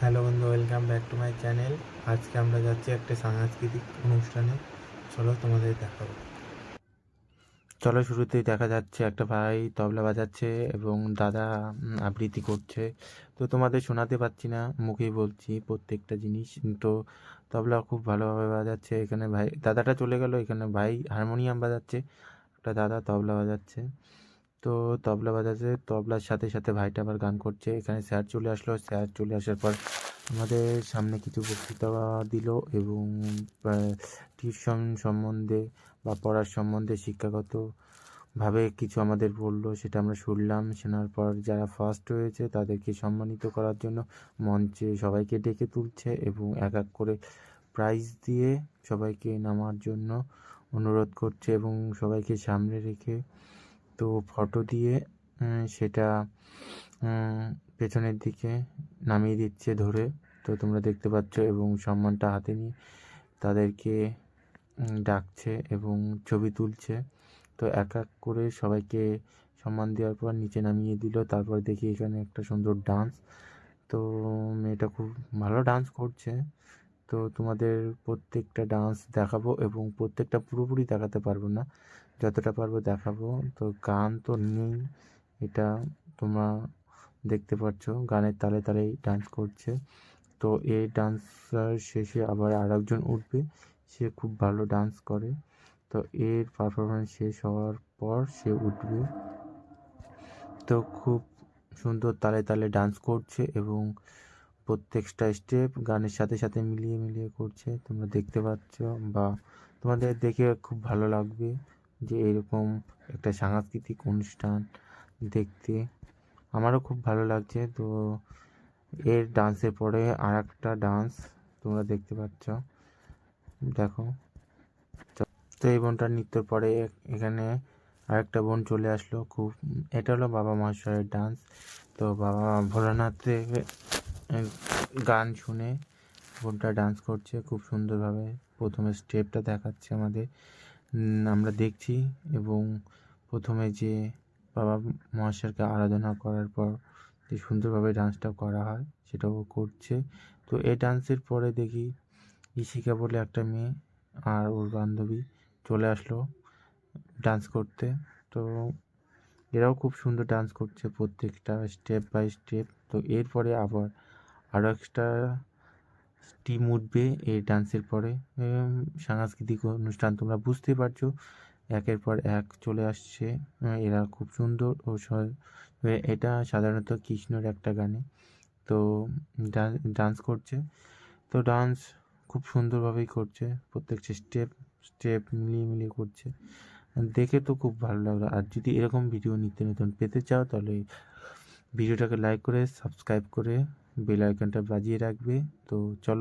Hello বন্ধু, welcome back to my channel. আজকে আমরা যাচ্ছি একটা সাংস্কৃতিক অনুষ্ঠানে। চলো তোমাদের দেখাবো। চলো শুরুতেই দেখা যাচ্ছে একটা ভাই তবলা বাজাচ্ছে এবং দাদা আবৃত্তি করছে। তো তোমাদের শোনাতে পারছি না, মুখেই বলছি প্রত্যেকটা জিনিস। তো তবলা খুব ভালোভাবে বাজাচ্ছে, এখানে ভাই, দাদাটা চলে গেল, এখানে ভাই হারমোনিয়াম বাজাচ্ছে, একটা দাদা তবলা বাজাচ্ছে। তো তবলা বাজাচ্ছে তবলার সাথে সাথে ভাইটা আবার গান করছে। এখানে স্যার চলে আসলো। স্যার চলে আসার পর আমাদের সামনে কিছু বক্তৃতা দিল এবং টিউশন সম্বন্ধে বা পড়ার সম্বন্ধে শিক্ষাগতভাবে কিছু আমাদের বলল, সেটা আমরা শুনলাম। শোনার পর যারা ফার্স্ট হয়েছে, তাদেরকে সম্মানিত করার জন্য মঞ্চে সবাইকে ডেকে তুলছে এবং এক এক করে প্রাইজ দিয়ে সবাইকে নামার জন্য অনুরোধ করছে এবং সবাইকে সামনে রেখে তো ফটো দিয়ে সেটা পেছনের দিকে নামিয়ে দিচ্ছে ধরে। তো তোমরা দেখতে পাচ্ছ এবং সম্মানটা হাতে নিয়ে তাদেরকে ডাকছে এবং ছবি তুলছে। তো এক এক করে সবাইকে সম্মান দেওয়ার পর নিচে নামিয়ে দিল। তারপর দেখি এখানে একটা সুন্দর ডান্স তো মেয়েটা খুব ভালো ডান্স করছে। তো তোমাদের প্রত্যেকটা ডান্স দেখাবো এবং প্রত্যেকটা পুরোপুরি দেখাতে পারব না। যতটা পারব দেখাবো। তো গান তো নেই। এটা তোমরা দেখতে পাচ্ছ গানের তালে তালেই ডান্স করছে। তো এই ডান্সার শেষে আবার আরেকজন উঠবে। সে খুব ভালো ডান্স করে। তো এর পারফরমেন্স শেষ হওয়ার পর সে উঠবে। তো খুব সুন্দর তালে তালে ডান্স করছে এবং প্রত্যেকটা স্টেপ গানের সাথে সাথে মিলিয়ে মিলিয়ে করছে। তোমরা দেখতে পাচ্ছ বা তোমাদের দেখে খুব ভালো লাগবে যে এরকম একটা সাংস্কৃতিক অনুষ্ঠান দেখতে। আমারও খুব ভালো লাগছে। তো এর ডান্সের পরে আর একটা ডান্স তোমরা দেখতে পাচ্ছ। দেখো। তো- এই বোনটার নৃত্যর পরে এখানে আরেকটা বোন চলে আসলো। খুব, এটা হলো বাবা মহাশয়ের ডান্স তো বাবা ভোলানাথের গান শুনে বোনটা ডান্স করছে খুব সুন্দরভাবে। প্রথমে স্টেপটা দেখাচ্ছে আমাদের। আমরা দেখছি এবং প্রথমে যে বাবা মহাশয়কে আরাধনা করার পর যে সুন্দরভাবে ডান্সটা করা হয়, সেটাও করছে। তো এই ডান্সের পরে দেখি ইশিকা বলে একটা মেয়ে আর ওর বান্ধবী চলে আসলো ডান্স করতে। তো এরাও খুব সুন্দর ডান্স করছে প্রত্যেকটা স্টেপ বাই স্টেপ তো এরপরে আবার আরও একটা টিম উঠবে এই ডান্সের পরে। সাংস্কৃতিক অনুষ্ঠান তোমরা বুঝতে পারছ। একের পর এক চলে আসছে। এরা খুব সুন্দর ও এটা সাধারণত কৃষ্ণর একটা গানে। তো ডান্স করছে। তো ডান্স খুব সুন্দরভাবেই করছে। প্রত্যেকটা স্টেপ স্টেপ মিলিয়ে মিলিয়ে করছে। দেখে তো খুব ভালো লাগল। আর যদি এরকম ভিডিও নিত্য নতুন পেতে চাও, তাহলে ভিডিওটাকে লাইক করে সাবস্ক্রাইব করে বেল আইকনটা বাজিয়ে রাখবে। তো চলো